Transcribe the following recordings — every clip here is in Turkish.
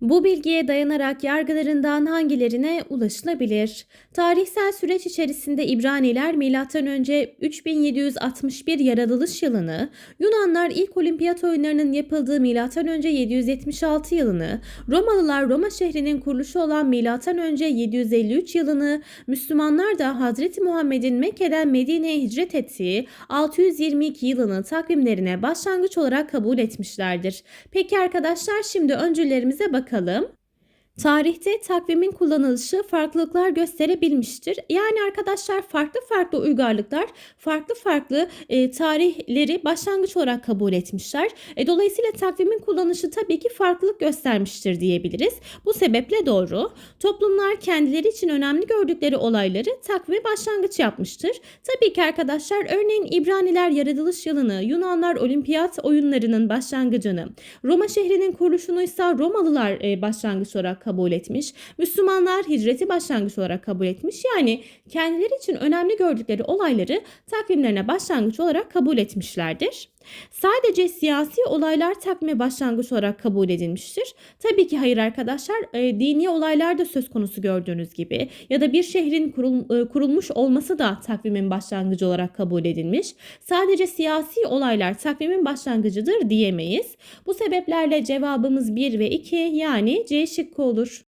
Bu bilgiye dayanarak yargılarından hangilerine ulaşılabilir? Tarihsel süreç içerisinde İbraniler M.Ö. 3761 yaratılış yılını, Yunanlar ilk olimpiyat oyunlarının yapıldığı M.Ö. 776 yılını, Romalılar Roma şehrinin kuruluşu olan M.Ö. 753 yılını, Müslümanlar da Hazreti Muhammed'in Mekke'den Medine'ye hicret ettiği 622 yılını takvimlerine başlangıç olarak kabul etmişlerdir. Peki arkadaşlar şimdi öncülerimize bakalım. Tarihte takvimin kullanılışı farklılıklar gösterebilmiştir. Yani arkadaşlar farklı farklı uygarlıklar farklı farklı e, tarihleri başlangıç olarak kabul etmişler. E, dolayısıyla takvimin kullanışı tabii ki farklılık göstermiştir diyebiliriz. Bu sebeple doğru. Toplumlar kendileri için önemli gördükleri olayları takvime başlangıç yapmıştır. Tabii ki arkadaşlar örneğin İbraniler yaratılış yılını, Yunanlar olimpiyat oyunlarının başlangıcını, Roma şehrinin kuruluşunu ise Romalılar e, başlangıç olarak kabul etmiş. Müslümanlar hicreti başlangıç olarak kabul etmiş. Yani kendileri için önemli gördükleri olayları takvimlerine başlangıç olarak kabul etmişlerdir. Sadece siyasi olaylar takvime başlangıç olarak kabul edilmiştir. Tabii ki hayır arkadaşlar e, dini olaylar da söz konusu gördüğünüz gibi ya da bir şehrin kurul, e, kurulmuş olması da takvimin başlangıcı olarak kabul edilmiş. Sadece siyasi olaylar takvimin başlangıcıdır diyemeyiz. Bu sebeplerle cevabımız 1 ve 2 yani C şıkkı olur.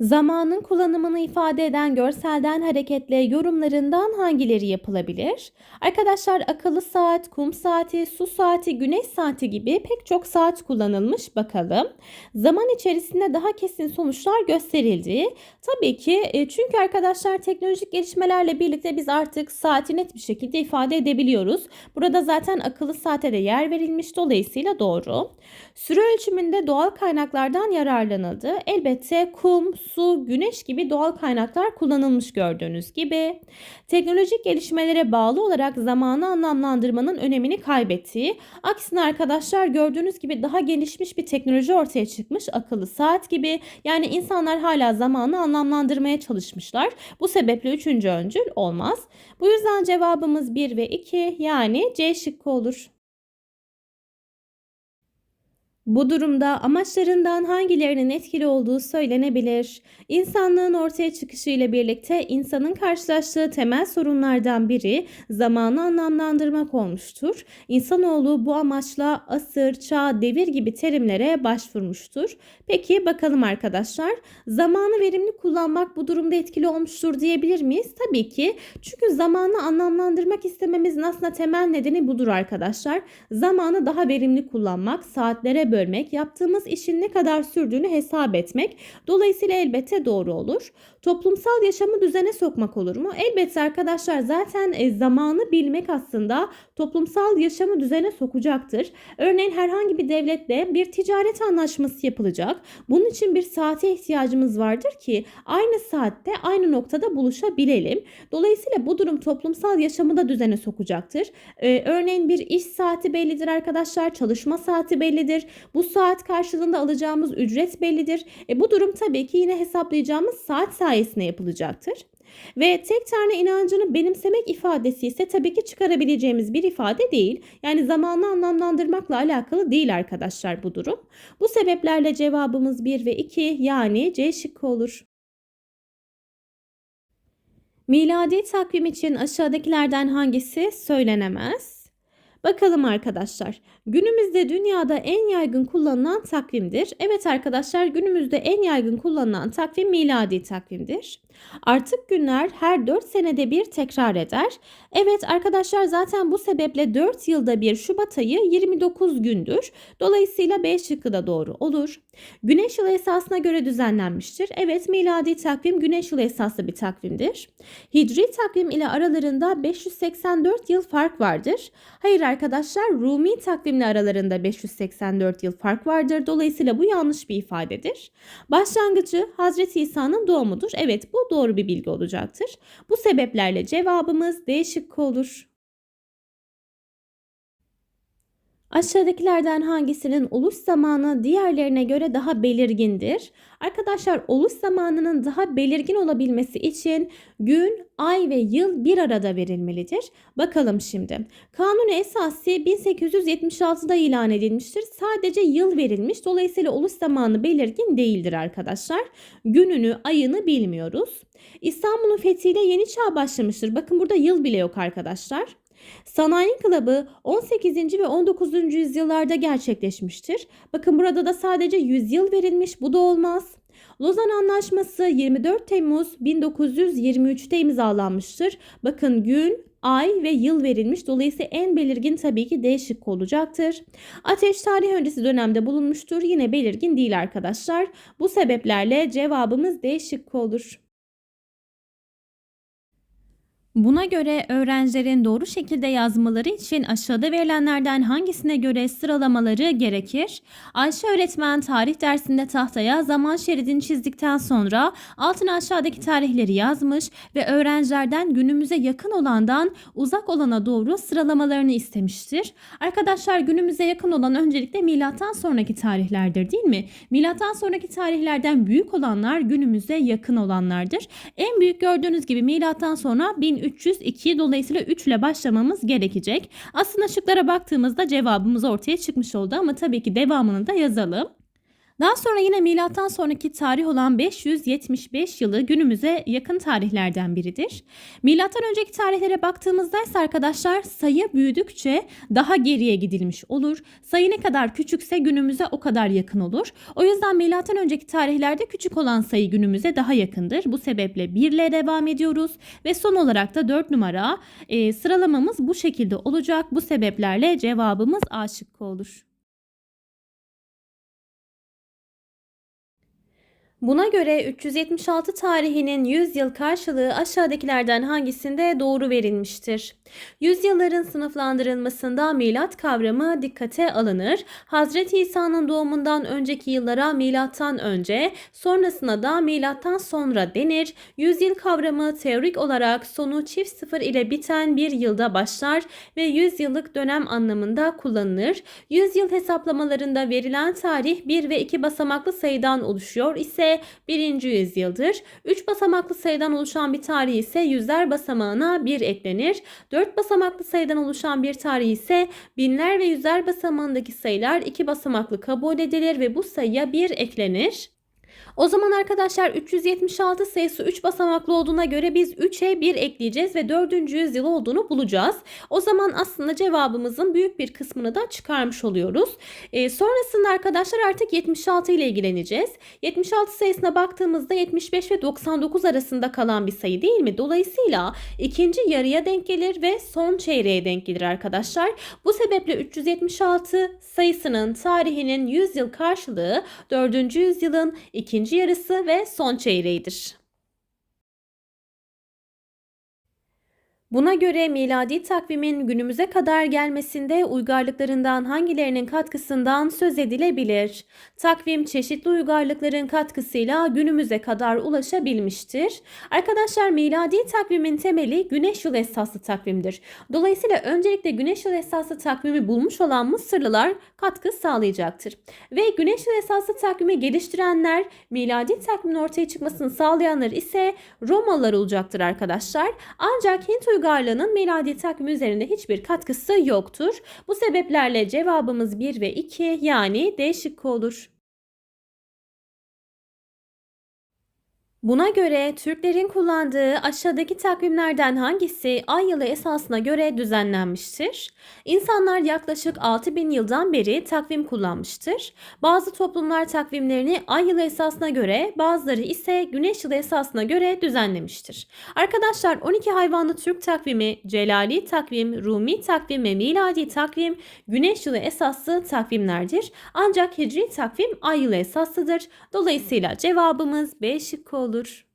Zamanın kullanımını ifade eden görselden hareketle yorumlarından hangileri yapılabilir? Arkadaşlar akıllı saat, kum saati, su saati, güneş saati gibi pek çok saat kullanılmış bakalım. Zaman içerisinde daha kesin sonuçlar gösterildi. Tabii ki e, çünkü arkadaşlar teknolojik gelişmelerle birlikte biz artık saati net bir şekilde ifade edebiliyoruz. Burada zaten akıllı saate de yer verilmiş dolayısıyla doğru. Süre ölçümünde doğal kaynaklardan yararlanıldı. Elbette kum, su, güneş gibi doğal kaynaklar kullanılmış gördüğünüz gibi. Teknolojik gelişmelere bağlı olarak zamanı anlamlandırmanın önemini kaybettiği, aksine arkadaşlar gördüğünüz gibi daha gelişmiş bir teknoloji ortaya çıkmış akıllı saat gibi. Yani insanlar hala zamanı anlamlandırmaya çalışmışlar. Bu sebeple üçüncü öncül olmaz. Bu yüzden cevabımız 1 ve 2 yani C şıkkı olur. Bu durumda amaçlarından hangilerinin etkili olduğu söylenebilir. İnsanlığın ortaya çıkışı ile birlikte insanın karşılaştığı temel sorunlardan biri zamanı anlamlandırmak olmuştur. İnsanoğlu bu amaçla asır, çağ, devir gibi terimlere başvurmuştur. Peki bakalım arkadaşlar zamanı verimli kullanmak bu durumda etkili olmuştur diyebilir miyiz? Tabii ki çünkü zamanı anlamlandırmak istememizin aslında temel nedeni budur arkadaşlar. Zamanı daha verimli kullanmak, saatlere bölmek, bölmek, yaptığımız işin ne kadar sürdüğünü hesap etmek dolayısıyla elbette doğru olur. Toplumsal yaşamı düzene sokmak olur mu? Elbette arkadaşlar zaten e, zamanı bilmek aslında toplumsal yaşamı düzene sokacaktır. Örneğin herhangi bir devletle bir ticaret anlaşması yapılacak. Bunun için bir saate ihtiyacımız vardır ki aynı saatte aynı noktada buluşabilelim. Dolayısıyla bu durum toplumsal yaşamı da düzene sokacaktır. Ee, örneğin bir iş saati bellidir arkadaşlar, çalışma saati bellidir. Bu saat karşılığında alacağımız ücret bellidir. E, bu durum tabii ki yine hesaplayacağımız saat sayesinde yapılacaktır. Ve tek tanrı inancını benimsemek ifadesi ise tabii ki çıkarabileceğimiz bir ifade değil. Yani zamanı anlamlandırmakla alakalı değil arkadaşlar bu durum. Bu sebeplerle cevabımız 1 ve 2 yani C şıkkı olur. Miladi takvim için aşağıdakilerden hangisi söylenemez? Bakalım arkadaşlar. Günümüzde dünyada en yaygın kullanılan takvimdir. Evet arkadaşlar günümüzde en yaygın kullanılan takvim miladi takvimdir. Artık günler her 4 senede bir tekrar eder. Evet arkadaşlar zaten bu sebeple 4 yılda bir Şubat ayı 29 gündür. Dolayısıyla B şıkkı da doğru olur. Güneş yılı esasına göre düzenlenmiştir. Evet miladi takvim güneş yılı esaslı bir takvimdir. Hicri takvim ile aralarında 584 yıl fark vardır. Hayır arkadaşlar Rumi takvimle aralarında 584 yıl fark vardır. Dolayısıyla bu yanlış bir ifadedir. Başlangıcı Hazreti İsa'nın doğumudur. Evet bu doğru bir bilgi olacaktır. Bu sebeplerle cevabımız D şıkkı olur. Aşağıdakilerden hangisinin oluş zamanı diğerlerine göre daha belirgindir? Arkadaşlar oluş zamanının daha belirgin olabilmesi için gün, ay ve yıl bir arada verilmelidir. Bakalım şimdi. Kanun esası 1876'da ilan edilmiştir. Sadece yıl verilmiş. Dolayısıyla oluş zamanı belirgin değildir arkadaşlar. Gününü, ayını bilmiyoruz. İstanbul'un fethiyle yeni çağ başlamıştır. Bakın burada yıl bile yok arkadaşlar. Sanayi İnkılabı 18. ve 19. yüzyıllarda gerçekleşmiştir. Bakın burada da sadece yüzyıl verilmiş. Bu da olmaz. Lozan Anlaşması 24 Temmuz 1923'te imzalanmıştır. Bakın gün, ay ve yıl verilmiş. Dolayısıyla en belirgin tabii ki D şıkkı olacaktır. Ateş tarih öncesi dönemde bulunmuştur. Yine belirgin değil arkadaşlar. Bu sebeplerle cevabımız D şıkkı olur. Buna göre öğrencilerin doğru şekilde yazmaları için aşağıda verilenlerden hangisine göre sıralamaları gerekir? Ayşe öğretmen tarih dersinde tahtaya zaman şeridini çizdikten sonra altına aşağıdaki tarihleri yazmış ve öğrencilerden günümüze yakın olandan uzak olana doğru sıralamalarını istemiştir. Arkadaşlar günümüze yakın olan öncelikle milattan sonraki tarihlerdir değil mi? Milattan sonraki tarihlerden büyük olanlar günümüze yakın olanlardır. En büyük gördüğünüz gibi milattan sonra 1300 302 dolayısıyla 3 ile başlamamız gerekecek. Aslında şıklara baktığımızda cevabımız ortaya çıkmış oldu ama tabii ki devamını da yazalım. Daha sonra yine milattan sonraki tarih olan 575 yılı günümüze yakın tarihlerden biridir. Milattan önceki tarihlere baktığımızda ise arkadaşlar sayı büyüdükçe daha geriye gidilmiş olur. Sayı ne kadar küçükse günümüze o kadar yakın olur. O yüzden milattan önceki tarihlerde küçük olan sayı günümüze daha yakındır. Bu sebeple 1 ile devam ediyoruz ve son olarak da 4 numara e, sıralamamız bu şekilde olacak. Bu sebeplerle cevabımız A şıkkı olur. Buna göre 376 tarihinin 100 yıl karşılığı aşağıdakilerden hangisinde doğru verilmiştir? Yüzyılların sınıflandırılmasında milat kavramı dikkate alınır. Hazreti İsa'nın doğumundan önceki yıllara milattan önce, sonrasına da milattan sonra denir. Yüzyıl kavramı teorik olarak sonu çift sıfır ile biten bir yılda başlar ve yüzyıllık dönem anlamında kullanılır. Yüzyıl hesaplamalarında verilen tarih 1 ve 2 basamaklı sayıdan oluşuyor ise ise 1. yüzyıldır. 3 basamaklı sayıdan oluşan bir tarih ise yüzler basamağına 1 eklenir. 4 basamaklı sayıdan oluşan bir tarih ise binler ve yüzler basamağındaki sayılar 2 basamaklı kabul edilir ve bu sayıya 1 eklenir. O zaman arkadaşlar 376 sayısı 3 basamaklı olduğuna göre biz 3'e 1 ekleyeceğiz ve 4. yüzyıl olduğunu bulacağız. O zaman aslında cevabımızın büyük bir kısmını da çıkarmış oluyoruz. E, sonrasında arkadaşlar artık 76 ile ilgileneceğiz. 76 sayısına baktığımızda 75 ve 99 arasında kalan bir sayı değil mi? Dolayısıyla ikinci yarıya denk gelir ve son çeyreğe denk gelir arkadaşlar. Bu sebeple 376 sayısının tarihinin 100 yıl karşılığı 4. yüzyılın 2 birinci yarısı ve son çeyreğidir. Buna göre miladi takvimin günümüze kadar gelmesinde uygarlıklarından hangilerinin katkısından söz edilebilir? Takvim çeşitli uygarlıkların katkısıyla günümüze kadar ulaşabilmiştir. Arkadaşlar miladi takvimin temeli güneş yıl esaslı takvimdir. Dolayısıyla öncelikle güneş yıl esaslı takvimi bulmuş olan Mısırlılar katkı sağlayacaktır. Ve güneş yıl esaslı takvimi geliştirenler, miladi takvimin ortaya çıkmasını sağlayanlar ise Romalılar olacaktır arkadaşlar. Ancak Hint uygarlığının miladi takvimi üzerinde hiçbir katkısı yoktur. Bu sebeplerle cevabımız 1 ve 2 yani D şıkkı olur. Buna göre Türklerin kullandığı aşağıdaki takvimlerden hangisi ay yılı esasına göre düzenlenmiştir? İnsanlar yaklaşık 6000 yıldan beri takvim kullanmıştır. Bazı toplumlar takvimlerini ay yılı esasına göre, bazıları ise güneş yılı esasına göre düzenlemiştir. Arkadaşlar 12 hayvanlı Türk takvimi, Celali takvim, Rumi takvim ve miladi takvim güneş yılı esaslı takvimlerdir. Ancak hicri takvim ay yılı esaslıdır. Dolayısıyla cevabımız B şıkkı olur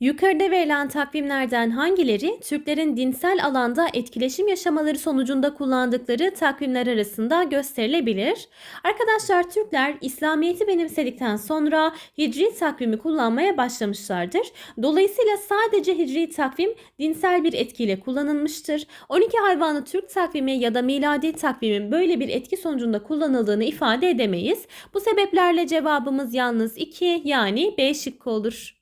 Yukarıda verilen takvimlerden hangileri Türklerin dinsel alanda etkileşim yaşamaları sonucunda kullandıkları takvimler arasında gösterilebilir? Arkadaşlar Türkler İslamiyet'i benimsedikten sonra Hicri takvimi kullanmaya başlamışlardır. Dolayısıyla sadece Hicri takvim dinsel bir etkiyle kullanılmıştır. 12 hayvanı Türk takvimi ya da miladi takvimin böyle bir etki sonucunda kullanıldığını ifade edemeyiz. Bu sebeplerle cevabımız yalnız 2 yani B şıkkı olur.